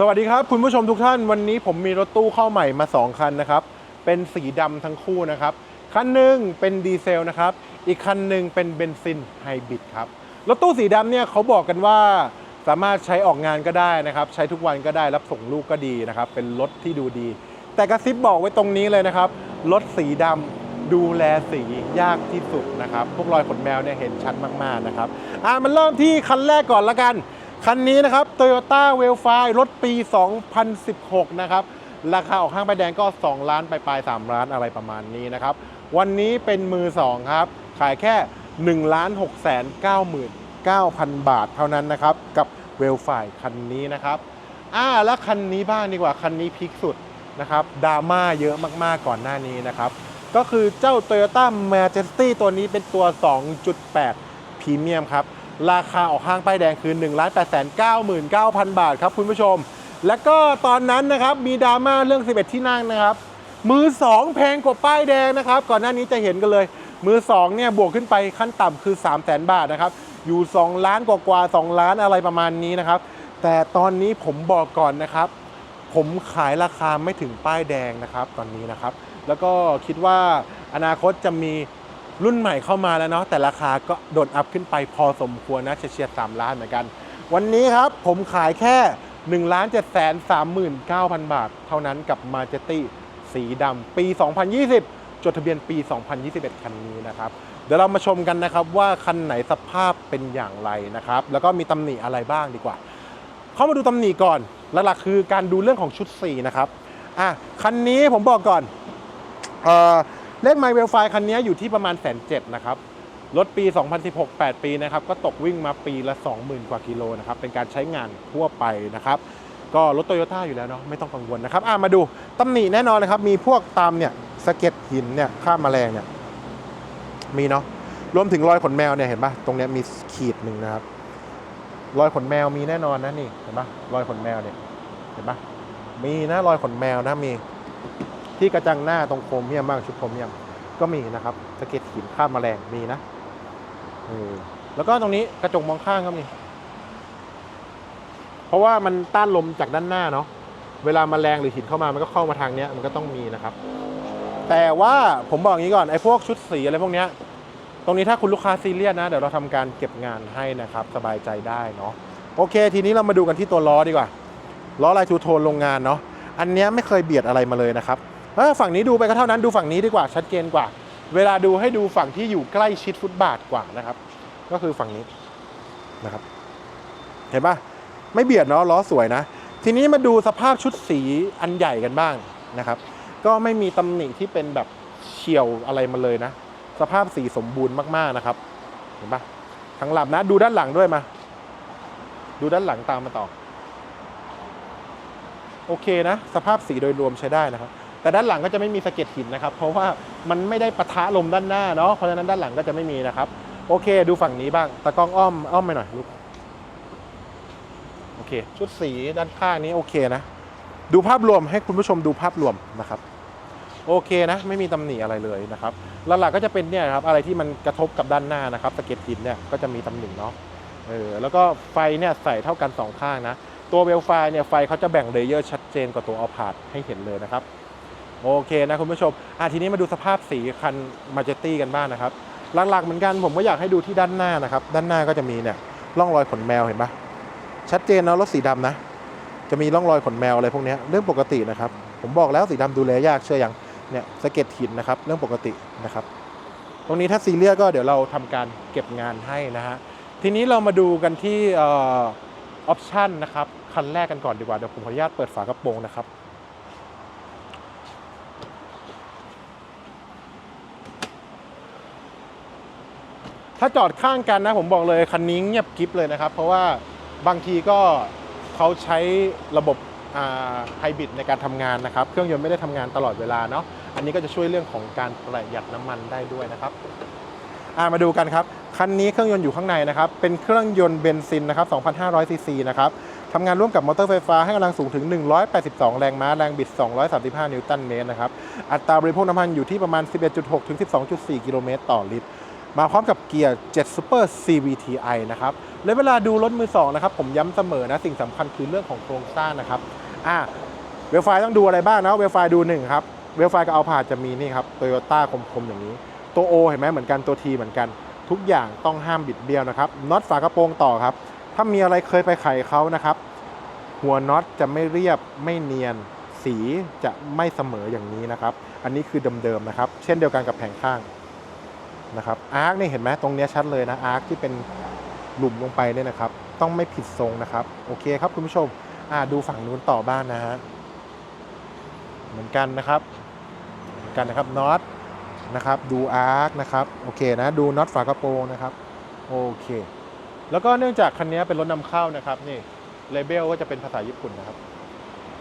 สวัสดีครับ คุณผู้ชมทุกท่านวันนี้ผมมีรถตู้เข้าใหม่มา 2 คันนะครับ เป็นสีดำทั้งคู่นะครับ คันหนึ่งเป็นดีเซลนะครับ อีกคันหนึ่งเป็นเบนซินไฮบริดครับ รถตู้สีดำเนี่ยเขาบอกกันว่าสามารถใช้ออกงานก็ได้นะครับ ใช้ทุกวันก็ได้รับส่งลูกก็ดีนะครับ เป็นรถที่ดูดี แต่กระซิบบอกไว้ตรงนี้เลยนะครับรถสีดำดูแลสียากที่สุดนะครับ พวกรอยขนแมวเนี่ยเห็นชัดมากๆนะครับอ่ามันเริ่มที่คันแรกก่อนละกัน คันนี้นะครับ Toyota w e l f i รถปี 2016 นะครับ ราคาออกห้างใบแดงก็ 2 ล้านไปปลาย3ล้านอะไรประมาณนี้นะครับ วันนี้เป็นมือ 2 ครับ ขายแค่1ล้าน6แสน99,000 บาทเท่านั้นนะครับ กับ w e l f i คันนี้นะครับอ่าแล้วคันนี้บ้างดีกว่า คันนี้พีคสุดนะครับดราม่าเยอะมากๆก่อนหน้านี้นะครับ ก็คือเจ้า Toyota Majesty ตัวนี้เป็นตัว 2.8พรีเมียมครับ ราคาออกห้างป้ายแดงคือ1 8 9 9 0 0 0บาทครับคุณผู้ชม แล้วก็ตอนนั้นนะครับมีดราม่าเรื่อง 11 ที่นั่งนะครับ มือ 2 แพงกว่าป้ายแดงนะครับ ก่อนหน้านี้จะเห็นกันเลย มือ 2 เนี่ยบวกขึ้นไปขั้นต่ำคือ 3 0 0 0 0 0บาทนะครับ อยู่ 2 ล้านกว่าๆ2ล้านอะไรประมาณนี้นะครับ แต่ตอนนี้ผมบอกก่อนนะครับ ผมขายราคาไม่ถึงป้ายแดงนะครับตอนนี้นะครับ แล้วก็คิดว่าอนาคตจะมี รุ่นใหม่เข้ามาแล้วเนาะแต่ราคาก็โดดอัพขึ้นไปพอสมควรนะเฉียดๆ3ล้านเหมือนกัน วันนี้ครับผมขายแค่1ล้าน7แสน39,000บาท เท่านั้นกับมาเจตี้สีดำปี 2020 จดทะเบียนปี 2021 คันนี้นะครับเดี๋ยวเรามาชมกันนะครับว่าคันไหนสภาพเป็นอย่างไรนะครับ แล้วก็มีตำหนิอะไรบ้างดีกว่า เข้ามาดูตำหนิก่อนหลักๆคือการดูเรื่องของชุดสีนะครับอะคันนี้ผมบอกก่อนเอ่อ เลขไมล์เวลไฟคันนี้อยู่ที่ประมาณแสนเจ็ดนะครับ รถปี 2016 8 ปีนะครับ ก็ตกวิ่งมาปีละ 20,000 กว่ากิโลนะครับ เป็นการใช้งานทั่วไปนะครับ ก็รถโตโยต้าอยู่แล้วเนาะ ไม่ต้องกังวลนะครับอะมาดูตำหนิแน่นอนนะครับ มีพวกตามเนี่ยสะเก็ดหินเนี่ยข้ามแมลงเนี่ย มีเนาะ รวมถึงรอยขนแมวเนี่ยเห็นปะตรงเนี้ยมีขีดหนึ่งนะครับ รอยขนแมวมีแน่นอนนะนี่ เห็นปะรอยขนแมวเนี่ย เห็นปะมีนะรอยขนแมวนะมี ที่กระจังหน้าตรงโครเมียมบ้างชุดโครเมียมก็มีนะครับสะเก็ดหินข้ามแมลงมีนะแล้วก็ตรงนี้กระจกมองข้างก็มี เพราะว่ามันต้านลมจากด้านหน้าเนาะเวลาแมลงหรือหินเข้ามามันก็เข้ามาทางเนี้ยมันก็ต้องมีนะครับ แต่ว่าผมบอกอย่างนี้ก่อนไอ้พวกชุดสีอะไรพวกเนี้ยตรงนี้ถ้าคุณลูกค้าซีเรียสนะ เดี๋ยวเราทำการเก็บงานให้นะครับ สบายใจได้เนาะโอเค ทีนี้เรามาดูกันที่ตัวล้อดีกว่าล้อลายทูโทนโรงงานเนาะอันเนี้ยไม่เคยเบียดอะไรมาเลยนะครับ เออฝั่งนี้ดูไปก็เท่านั้นดูฝั่งนี้ดีกว่าชัดเจนกว่า เวลาดูให้ดูฝั่งที่อยู่ใกล้ชิดฟุตบาทกว่านะครับ ก็คือฝั่งนี้นะครับ เห็นปะไม่เบียดเนาะล้อสวยนะ ทีนี้มาดูสภาพชุดสีอันใหญ่กันบ้างนะครับ ก็ไม่มีตำหนิที่เป็นแบบเฉียวอะไรมาเลยนะ สภาพสีสมบูรณ์มากๆนะครับ เห็นปะทั้งลำนะดูด้านหลังด้วยมา ดูด้านหลังตามมาต่อ โอเคนะ สภาพสีโดยรวมใช้ได้นะครับ แต่ด้านหลังก็จะไม่มีสะเก็ดหินนะครับ เพราะว่ามันไม่ได้ปะทะลมด้านหน้าเนาะเพราะฉะนั้นด้านหลังก็จะไม่มีนะครับ โอเค ดูฝั่งนี้บ้างตากล้องอ้อมอ้อมไปหน่อยลูกโอเค ชุดสีด้านข้างนี้โอเคนะ ดูภาพรวมให้คุณผู้ชมดูภาพรวมนะครับโอเคนะไม่มีตำหนิอะไรเลยนะครับหลักๆก็จะเป็นเนี่ยครับอะไรที่มันกระทบกับด้านหน้านะครับสะเก็ดหินเนี่ยก็จะมีตำหนิเนาะเออแล้วก็ไฟเนี่ยใส่เท่ากันสองข้างนะ ตัวเวลไฟเนี่ยไฟเขาจะแบ่งเลเยอร์ชัดเจนกว่าตัวเอาพาดให้เห็นเลยนะครับ โอเคนะคุณผู้ชมอะทีนี้มาดูสภาพสีคันมาเจตี้กันบ้างนะครับ หลักๆเหมือนกันผมก็อยากให้ดูที่ด้านหน้านะครับ ด้านหน้าก็จะมีเนี่ยร่องรอยขนแมวเห็นปะชัดเจนเนาะรถสีดำนะ จะมีร่องรอยขนแมวอะไรพวกนี้เรื่องปกตินะครับ ผมบอกแล้วสีดำดูแลยากเชื่อยังเนี่ยสะเก็ดหินนะครับ เรื่องปกตินะครับ ตรงนี้ถ้าซีเรียสก็เดี๋ยวเราทำการเก็บงานให้นะฮะทีนี้เรามาดูกันที่ออปชันนะครับคันแรกกันก่อนดีกว่าเดี๋ยวผมขออนุญาตเปิดฝากระโปรงนะครับ ถ้าจอดข้างกันนะผมบอกเลยคันนี้เงียบกริบเลยนะครับ เพราะว่าบางทีก็เขาใช้ระบบไฮบริดในการทำงานนะครับ เครื่องยนต์ไม่ได้ทำงานตลอดเวลาเนาะอันนี้ก็จะช่วยเรื่องของการประหยัดน้ำมันได้ด้วยนะครับามาดูกันครับ คันนี้เครื่องยนต์อยู่ข้างในนะครับ เป็นเครื่องยนต์เบนซินนะครับ 2,500 ซีซีนะครับทำงานร่วมกับมอเตอร์ไฟฟ้าให้กำลังสูงถึง 182 แรงม้า แรงบิด 235 นิวตันเมตรนะครับ อัตราบริโภคน้ำมันอยู่ที่ประมาณ 11.6 ถึง 12.4 กิโลเมตรต่อลิตร มาพร้อมกับเกียร์ 7 Super CVTi นะครับ และเวลาดูรถมือสองนะครับ ผมย้ำเสมอนะ สิ่งสำคัญคือเรื่องของโครงสร้างนะครับ อ่าเวลไฟต้องดูอะไรบ้างนะ เวลไฟดูหนึ่งครับ เวลไฟกับเอาผาดจะมีนี่ครับโตโยต้าคมๆอย่างนี้ ตัว O เห็นไหมเหมือนกัน ตัว T เหมือนกัน ทุกอย่างต้องห้ามบิดเบี้ยวนะครับ น็อตฝากระโปรงต่อครับ ถ้ามีอะไรเคยไปไขเขานะครับ หัวน็อตจะไม่เรียบไม่เนียน สีจะไม่เสมออย่างนี้นะครับ อันนี้คือเดิมๆนะครับ เช่นเดียวกันกับแผงข้าง นะครับอาร์คนี่เห็นไหมตรงนี้ชัดเลยนะอาร์คที่เป็นหลุมลงไปเนี่ยนะครับ ต้องไม่ผิดทรงนะครับ โอเคครับคุณผู้ชมอ่าดูฝั่งนู้นต่อบ้างนะฮะเหมือนกันนะครับเหมือนกันนะครับน็อตนะครับดูอาร์คนะครับโอเคนะดูน็อตฝากระโปรงนะครับโอเค แล้วก็เนื่องจากคันนี้เป็นรถนำเข้านะครับนี่เลเบลก็จะเป็นภาษาญี่ปุ่นนะครับ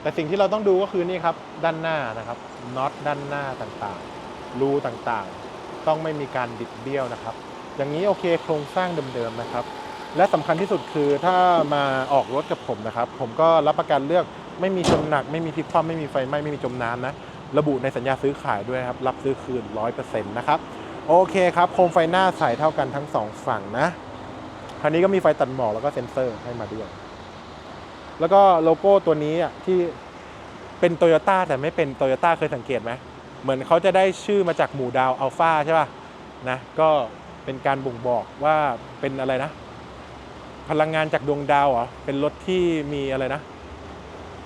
แต่สิ่งที่เราต้องดูก็คือนี่ครับด้านหน้านะครับน็อตด้านหน้าต่างๆรูต่างๆ ต้องไม่มีการบิดเบี้ยวนะครับ อย่างนี้โอเคโครงสร้างเดิมๆนะครับ และสำคัญที่สุดคือถ้ามาออกรถกับผมนะครับ ผมก็รับประกันเรื่องไม่มีชนหนัก ไม่มีพลิกคว่ำไม่มีไฟไหม้ไม่มีจมน้ำนะระบุในสัญญาซื้อขายด้วยครับ รับซื้อคืน 100%นะครับโอเคครับโคมไฟหน้าใส่เท่ากันทั้งสองฝั่งนะคันนี้ก็มีไฟตัดหมอกแล้วก็เซ็นเซอร์ให้มาด้วยแล้วก็โลโก้ตัวนี้อะที่เป็นโตโยต้าแต่ไม่เป็นโตโยต้าเคยสังเกตไหม เหมือนเขาจะได้ชื่อมาจากหมู่ดาวอัลฟาใช่ป่ะนะก็เป็นการบ่งบอกว่าเป็นอะไรนะ พลังงานจากดวงดาวเหรอเป็นรถที่มีอะไรนะ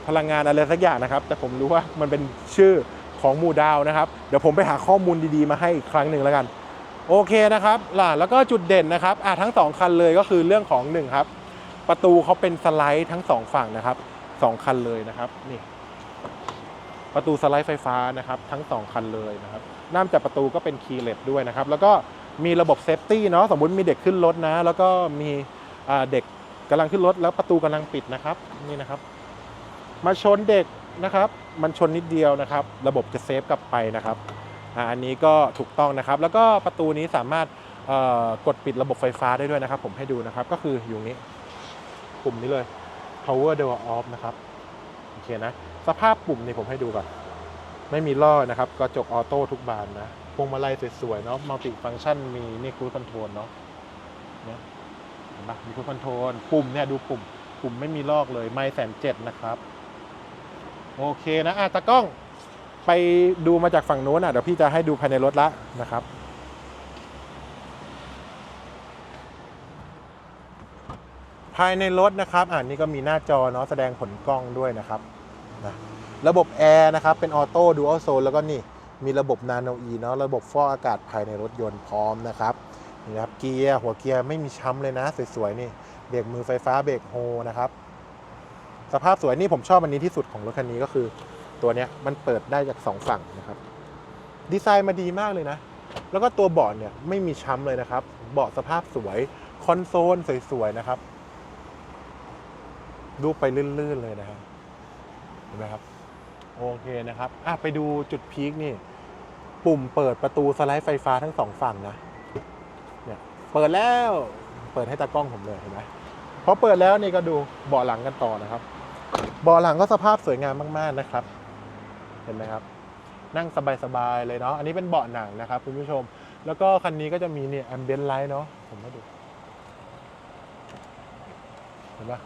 พลังงานอะไรสักอย่างนะครับ แต่ผมรู้ว่ามันเป็นชื่อของหมู่ดาวนะครับ เดี๋ยวผมไปหาข้อมูลดีๆมาให้อีกครั้งหนึ่งแล้วกัน โอเคนะครับล่ะแล้วก็จุดเด่นนะครับอะทั้งสองคันเลยก็คือเรื่องของหนึ่งครับประตูเขาเป็นสไลด์ทั้งสองฝั่งนะครับสองคันเลยนะครับนี่ ประตูสไลด์ไฟฟ้านะครับทั้งสองคันเลยนะครับน้ามจากประตูก็เป็นคีย์เลสด้วยนะครับ แล้วก็มีระบบเซฟตี้เนาะสมมุติมีเด็กขึ้นรถนะ แล้วก็มีเด็กกำลังขึ้นรถแล้วประตูกำลังปิดนะครับนี่นะครับ มาชนเด็กนะครับ มันชนนิดเดียวนะครับ ระบบจะเซฟกลับไปนะครับอันนี้ก็ถูกต้องนะครับ แล้วก็ประตูนี้สามารถกดปิดระบบไฟฟ้าได้ด้วยนะครับ ผมให้ดูนะครับ ก็คืออยู่นี้ปุ่มนี้เลย power door off นะครับ โอเคนะ สภาพปุ่มนี่ผมให้ดูก่อน ไม่มีล่อนะครับกระจกออโต้ทุกบานนะพวงมาลัยสวยๆเนาะมัลติฟังชันมีนี่คู i คอนโทรลเนาะเนี่ยเห็นปะมีคู i คอนโทรลปุ่มเนี่ยดูปุ่ม ปุ่มไม่มีลอกเลยไม่แสนเจ็ดนะครับ โอเคนะอะตากล้องไปดูมาจากฝั่งโน้นอะเดี๋ยวพี่จะให้ดูภายในรถละนะครับภายในรถนะครับ อ่านี่ก็มีหน้าจอเนาะแสดงผลกล้องด้วยนะครับ นะระบบแอร์นะครับเป็นออโต้ดูอัลโซนแล้วก็นี่มีระบบนาโนอีเนาะระบบฟอกอากาศภายในรถยนต์พร้อมนะครับนี่ครับเกียร์หัวเกียร์ไม่มีช้ำเลยนะ สวยๆนี่เบรกมือไฟฟ้าเบรกโฮนะครับ สภาพสวยนี่ผมชอบอันนี้ที่สุดของรถคันนี้ก็คือ ตัวเนี้ยมันเปิดได้จากสองฝั่งนะครับ ดีไซน์มาดีมากเลยนะ แล้วก็ตัวเบาะเนี่ยไม่มีช้ำเลยนะครับ เบาะสภาพสวยคอนโซลสวยๆนะครับ ดูไปลื่นๆเลยนะครับ ห็นไหมครับโอเคนะครับอะไปดูจุดพีคนี่ ปุ่มเปิดประตูสไลด์ไฟฟ้าทั้งสองฝั่งนะเนี่ยเปิดแล้วเปิดให้ตากล้องผมเลยเห็นไหมพอเปิดแล้วนี่ก็ดูเบาะหลังกันต่อนะครับเบาะหลังก็สภาพสวยงามมาก ๆนะครับ เห็นไหมครับ นั่งสบายๆเลยเนาะอันนี้เป็นเบาะหนังนะครับคุณผู้ชม แล้วก็คันนี้ก็จะมีเนี่ยแอมเบียนไลท์เนาะผมให้ดูเห็นปะ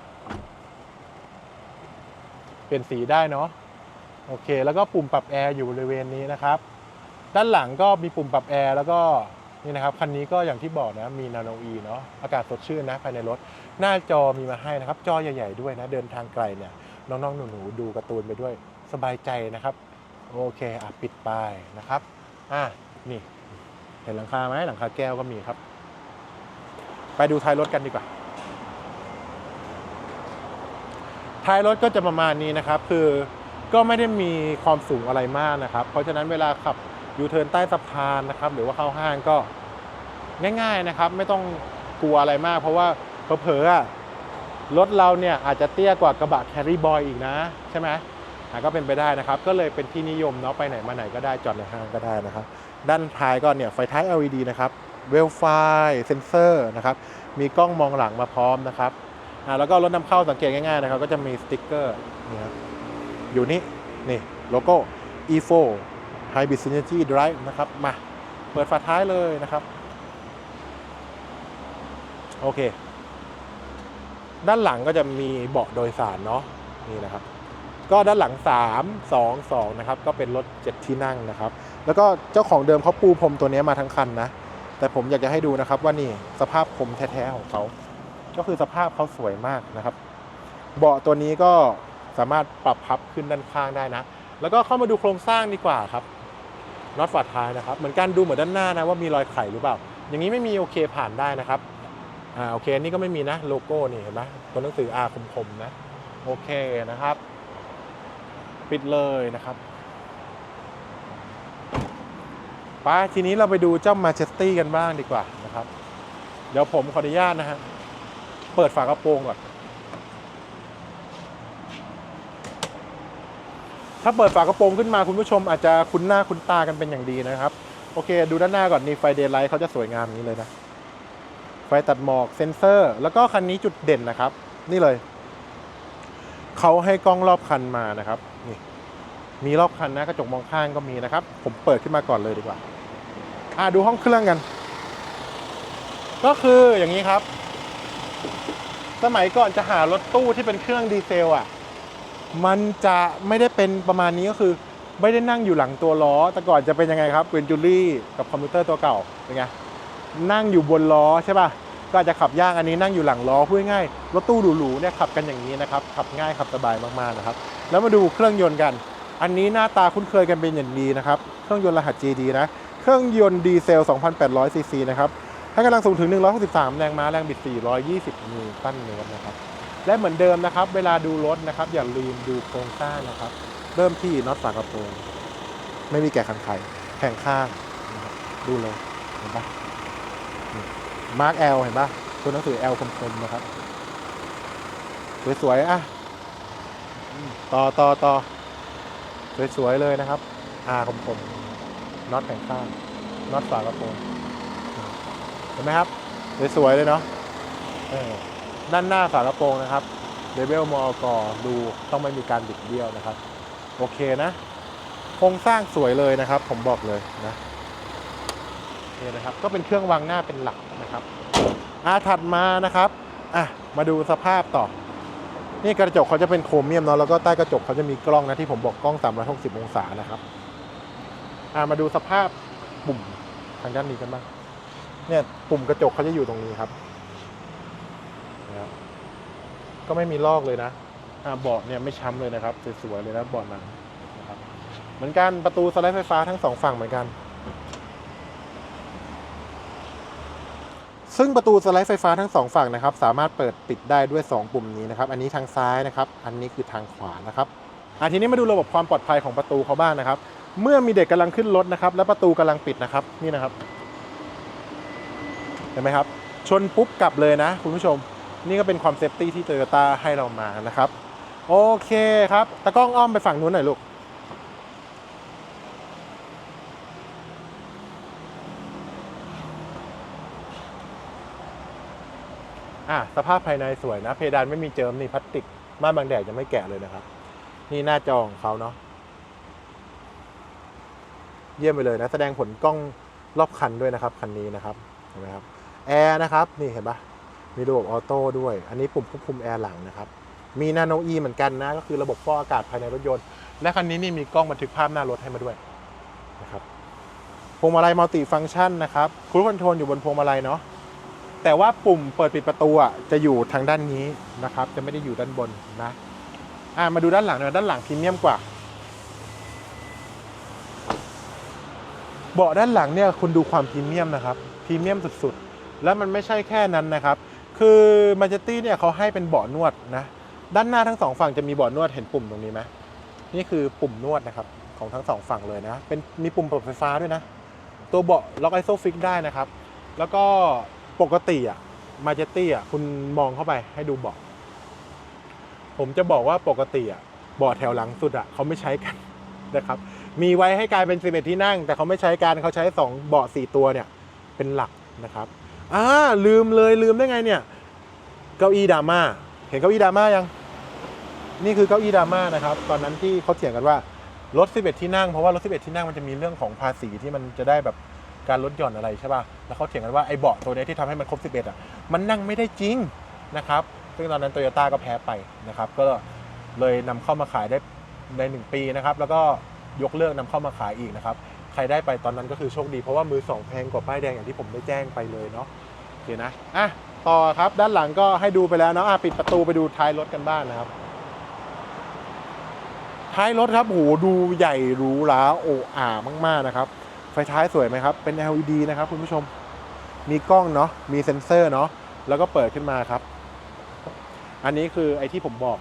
เปลี่ยนสีได้เนาะโอเค แล้วก็ปุ่มปรับแอร์อยู่บริเวณนี้นะครับ ด้านหลังก็มีปุ่มปรับแอร์แล้วก็นี่นะครับคันนี้ก็อย่างที่บอกนะมีนาโนอีเนาะอากาศสดชื่นนะภายในรถ หน้าจอมีมาให้นะครับ จอใหญ่ ๆ ด้วยนะ เดินทางไกลเนี่ยน้องๆหนูๆดูการ์ตูนไปด้วยสบายใจนะครับ โอเคอะปิดไปายนะครับอะนี่ เห็นหลังคาไหมหลังคาแก้วก็มีครับ ไปดูท้ายรถกันดีกว่า ท้ายรถก็จะประมาณนี้นะครับ คือก็ไม่ได้มีความสูงอะไรมากนะครับ เพราะฉะนั้นเวลาขับยูเทิร์นใต้สะพานนะครับ หรือว่าเข้าห้างก็ง่ายๆนะครับ ไม่ต้องกลัวอะไรมาก เพราะว่าเผลอๆรถเราเนี่ยอาจจะเตี้ยกว่ากระบะแครี่บอยอีกนะ ใช่ไหมก็เป็นไปได้นะครับ ก็เลยเป็นที่นิยมเนาะไปไหนมาไหนก็ได้จอดในห้างก็ได้นะครับ ด้านท้ายก็เนี่ยไฟท้าย LED นะครับเวลไฟเซนเซอร์นะครับ มีกล้องมองหลังมาพร้อมนะครับ อ่าแล้วก็รถนำเข้าสังเกตง่ายๆนะครับก็จะมีสติ๊กเกอร์นี่ครับอยู่นี่นี่โลโก้ E4 Hybrid Synergy Drive นะครับมาเปิดฝาท้ายเลยนะครับ โอเค ด้านหลังก็จะมีเบาะโดยสารเนาะนี่นะครับ ก็ด้านหลัง 3 2 2นะครับก็เป็นรถ 7 ที่นั่งนะครับ แล้วก็เจ้าของเดิมเขาปูพรมตัวนี้มาทั้งคันนะ แต่ผมอยากจะให้ดูนะครับว่านี่สภาพพรมแท้ๆของเขา ก็คือสภาพเขาสวยมากนะครับ เบาะตัวนี้ก็สามารถปรับพับขึ้นด้านข้างได้นะ แล้วก็เข้ามาดูโครงสร้างดีกว่าครับน็อตฝาท้ายนะครับ เหมือนกันดูเหมือนด้านหน้านะว่ามีรอยไขหรือเปล่า อย่างนี้ไม่มีโอเคผ่านได้นะครับ อ่าโอเคนนี่ก็ไม่มีนะโลโก้นี่เห็นไหมตัวหนังสืออาคมๆนะ โอเคนะครับ ปิดเลยนะครับไปทีนี้เราไปดูเจ้ามาเชสตี้กันบ้างดีกว่านะครับ เดี๋ยวผมขออนุญาตนะฮะ เปิดฝากระโปรงก่อน ถ้าเปิดฝากระโปรงขึ้นมาคุณผู้ชมอาจจะคุ้นหน้าคุ้นตากันเป็นอย่างดีนะครับ โอเค ดูด้านหน้าก่อนนี่ไฟเดย์ไลท์เขาจะสวยงามนี้เลยนะ ไฟตัดหมอกเซ็นเซอร์ แล้วก็คันนี้จุดเด่นนะครับ นี่เลย เขาให้กล้องรอบคันมานะครับ นี่ มีรอบคันนะกระจกมองข้างก็มีนะครับ ผมเปิดขึ้นมาก่อนเลยดีกว่าอ่าดูห้องเครื่องกัน ก็คืออย่างนี้ครับ สมัยก่อนจะหารถตู้ที่เป็นเครื่องดีเซลอะ มันจะไม่ได้เป็นประมาณนี้ก็คือ ไม่ได้นั่งอยู่หลังตัวล้อ แต่ก่อนจะเป็นยังไงครับเป็นจูลี่กับคอมพิวเตอร์ตัวเก่าเป็นไงนั่งอยู่บนล้อใช่ป่ะก็อาจจะขับยากอันนี้นั่งอยู่หลังล้อพูดง่ายรถตู้หรูๆเนี่ยขับกันอย่างนี้นะครับขับง่ายขับสบายมากๆนะครับ แล้วมาดูเครื่องยนต์กัน อันนี้หน้าตาคุ้นเคยกันเป็นอย่างดีนะครับ เครื่องยนต์รหัส GD นะ เครื่องยนต์ดีเซล 2,800ซีซีนะครับ ให้กำลังสูงถึง 163 แรงม้าแรงบิด 420 นิวตันเมตรนะครับ และเหมือนเดิมนะครับ เวลาดูรถนะครับ อย่าลืมดูโครงสร้างนะครับ เริ่มที่น็อตฝากระโปรงไม่มีแกะคันไขแข่งข้างนะดูเลยเห็นปะมาร์กแอลเห็นปะตัวหนังสือ L คมๆนะครับ สวยๆอะต่อต่อต่อสวยๆเลยนะครับอาคมๆน็อตแข่งข้างน็อตฝากระโปรง เห็นไหมครับสวยๆเลยเนาะด้านหน้าฝากระโปรงนะครับเดเบลมอกดูต้องไม่มีการบิดเบี้ยวนะครับ โอเคนะโครงสร้างสวยเลยนะครับ ผมบอกเลยนะนี่นะครับ ก็เป็นเครื่องวางหน้าเป็นหลักนะครับอาถัดมานะครับอะมาดูสภาพต่อ นี่กระจกเขาจะเป็นโครเมียมเนาะแล้วก็ใต้กระจกเขาจะมีกล้องนะที่ผมบอกกล้อง 360 องศานะครับอะมาดูสภาพปุ่มทางด้านนี้กันบ้าง เนี่ยปุ่มกระจกเขาจะอยู่ตรงนี้ครับนะก็ไม่มีลอกเลยนะเบาะเนี่ยไม่ช้ำเลยนะครับสวยๆเลยนะเบาะหนังนะครับ เหมือนกันประตูสไลด์ไฟฟ้าทั้งสองฝั่งเหมือนกัน ซึ่งประตูสไลด์ไฟฟ้าทั้งสองฝั่งนะครับ สามารถเปิดปิดได้ด้วย 2 ปุ่มนี้นะครับ อันนี้ทางซ้ายนะครับ อันนี้คือทางขวานะครับอะทีนี้มาดูระบบความปลอดภัยของประตูเขาบ้างนะครับ เมื่อมีเด็กกำลังขึ้นรถนะครับ และประตูกำลังปิดนะครับ นี่นะครับ เห็นไหมครับ ชนปุ๊บกลับเลยนะ คุณผู้ชม นี่ก็เป็นความเซฟตี้ที่โตโยต้าให้เรามานะครับ โอเคครับตะกล้องอ้อมไปฝั่งนู้นหน่อยลูกอะสภาพภายในสวยนะ เพดานไม่มีเจิมนี่พลาสติกม่านบางแดดยังไม่แกะเลยนะครับ นี่หน้าจอของเขาเนาะเยี่ยมไปเลยนะ แสดงผลกล้องรอบคันด้วยนะครับ คันนี้นะครับเห็นไหมครับ แอร์นะครับ นี่เห็นปะมีระบบออโต้ด้วย อันนี้ปุ่มควบคุมแอร์หลังนะครับ มีนาโนอีเหมือนกันนะ ก็คือระบบฟอกอากาศภายในรถยนต์ และคันนี้นี่มีกล้องบันทึกภาพหน้ารถให้มาด้วยนะครับ พวงมาลัยมัลติฟังก์ชันนะครับครูคอนโทรลอยู่บนพวงมาลัยเนาะ แต่ว่าปุ่มเปิดปิดประตูอะจะอยู่ทางด้านนี้นะครับ จะไม่ได้อยู่ด้านบนนะ อ่ามาดูด้านหลังหน่อยด้านหลังพรีเมียมกว่า เบาะด้านหลังเนี่ยคุณดูความพรีเมียมนะครับ พรีเมียมสุดๆ แล้วมันไม่ใช่แค่นั้นนะครับ คือมาเจตี้เนี่ยเขาให้เป็นเบาะนวดนะ ด้านหน้าทั้งสองฝั่งจะมีเบาะนวดเห็นปุ่มตรงนี้ไหมนี่คือปุ่มนวดนะครับของทั้งสองฝั่งเลยนะ เป็นมีปุ่มปรับไฟฟ้าด้วยนะ ตัวเบาะล็อกไอโซฟิกได้นะครับ แล้วก็ปกติอะมาเจตี้อะคุณมองเข้าไปให้ดูเบาะ ผมจะบอกว่าปกติอะเบาะแถวหลังสุดอะเขาไม่ใช้กันนะครับ มีไว้ให้กลายเป็น11ที่นั่ง แต่เขาไม่ใช้การเขาใช้2เบาะ4ตัวเนี่ยเป็นหลักนะครับ อ่าลืมเลยลืมได้ไงเนี่ย เก้าอี้ดราม่า เห็นเก้าอี้ดราม่ายัง นี่คือเก้าอี้ดราม่านะครับ ตอนนั้นที่เขาเถียงกันว่ารถ 11 ที่นั่ง เพราะว่ารถ 11 ที่นั่งมันจะมีเรื่องของภาษีที่มันจะได้แบบการลดหย่อนอะไรใช่ป่ะ แล้วเขาเถียงกันว่าไอ้เบาะตัวนี้ที่ทำให้มันครบ 11 อะ มันนั่งไม่ได้จริงนะครับ ซึ่งตอนนั้นโตโยต้าก็แพ้ไปนะครับ ก็เลยนำเข้ามาขายได้ใน 1 ปีนะครับ แล้วก็ยกเลิกนำเข้ามาขายอีกนะครับ ใครได้ไปตอนนั้นก็คือโชคดีเพราะว่ามือสองแพงกว่าป้ายแดงอย่างที่ผมได้แจ้งไปเลยเนาะโอเคนะอะต่อครับด้านหลังก็ให้ดูไปแล้วเนาะอะปิดประตูไปดูท้ายรถกันบ้างนะครับ ท้ายรถครับโหดูใหญ่หรูหราโอ้อามาก ๆนะครับ ไฟท้ายสวยไหมครับ เป็น LED นะครับคุณผู้ชมมีกล้องเนาะมีเซ็นเซอร์เนาะแล้วก็เปิดขึ้นมาครับ อันนี้คือไอ้ที่ผมบอก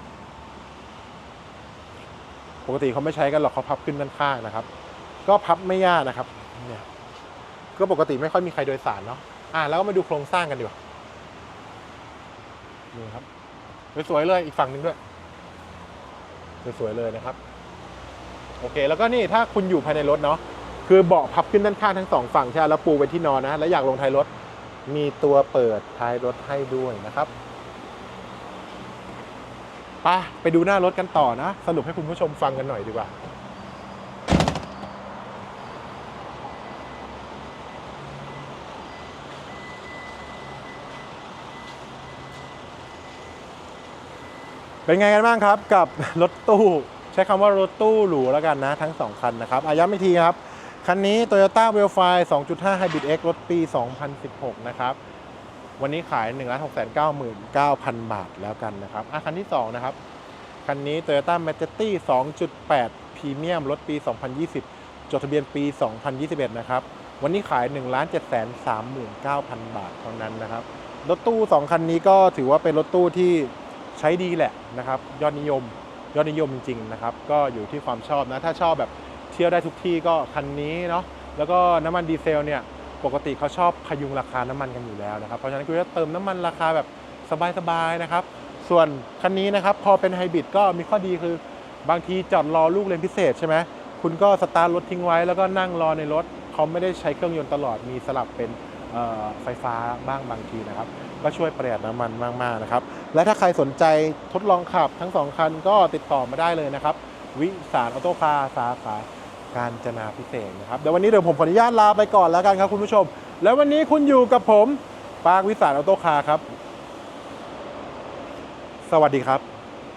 ปกติเขาไม่ใช้กันหรอกเขาพับขึ้นด้านข้างนะครับ ก็พับไม่ยากนะครับเนี่ยก็ปกติไม่ค่อยมีใครโดยสารเนาะอะแล้วก็มาดูโครงสร้างกันดีกว่านี่ครับสวยๆเลยอีกฝั่งหนึ่งด้วยสวยๆเลยนะครับ โอเค แล้วก็นี่ถ้าคุณอยู่ภายในรถเนาะคือเบาะพับขึ้นด้านข้างทั้งสองฝั่งใช่แล้วปูเป็นที่นอนนะ แล้วอยากลงท้ายรถ มีตัวเปิดท้ายรถให้ด้วยนะครับไปไปดูหน้ารถกันต่อนะ สรุปให้คุณผู้ชมฟังกันหน่อยดีกว่า เป็นไงกันบ้างครับกับรถตู้ ใช้คำว่ารถตู้หรูแล้วกันนะทั้ง 2 คันนะครับอาย้ำอีกทีครับ คันนี้ Toyota w e l f i 2.5 Hybrid X รถปี 2016 นะครับ วันนี้ขาย 1 6 9 9 0 0 0 บาทแล้วกันนะครับอะคันที่ 2 นะครับ คันนี้ Toyota Majesty 2.8 Premium รถปี 2020 จดทะเบียนปี 2021 นะครับ วันนี้ขาย 1 7 3 9 0 0 0 บาทเท่านั้นนะครับ รถตู้ 2 คันนี้ก็ถือว่าเป็นรถตู้ที่ ใช้ดีแหละนะครับ ยอดนิยมยอดนิยมจริงๆนะครับ ก็อยู่ที่ความชอบนะ ถ้าชอบแบบเที่ยวได้ทุกที่ก็คันนี้เนาะแล้วก็น้ำมันดีเซลเนี่ยปกติเขาชอบพยุงราคาน้ำมันกันอยู่แล้วนะครับ เพราะฉะนั้นคุณจะเติมน้ำมันราคาแบบสบายๆนะครับ ส่วนคันนี้นะครับพอเป็นไฮบริดก็มีข้อดีคือบางทีจอดรอลูกเรียนพิเศษใช่ไหมคุณก็สตาร์ทรถทิ้งไว้แล้วก็นั่งรอในรถเขาไม่ได้ใช้เครื่องยนต์ตลอดมีสลับเป็น ไฟฟ้าบ้างบางทีนะครับ ก็ช่วยประหยัดน้ำมันมากๆนะครับ และถ้าใครสนใจทดลองขับทั้งสองคันก็ติดต่อมาได้เลยนะครับ วิสารออโต้คาร์สาขาการจนาพิเศษนะครับเดี๋ยววันนี้เดี๋ยวผมขออนุญาตลาไปก่อนแล้วกันครับคุณผู้ชม แล้ววันนี้คุณอยู่กับผมปาร์ควิสารออโต้คาร์ครับ สวัสดีครับ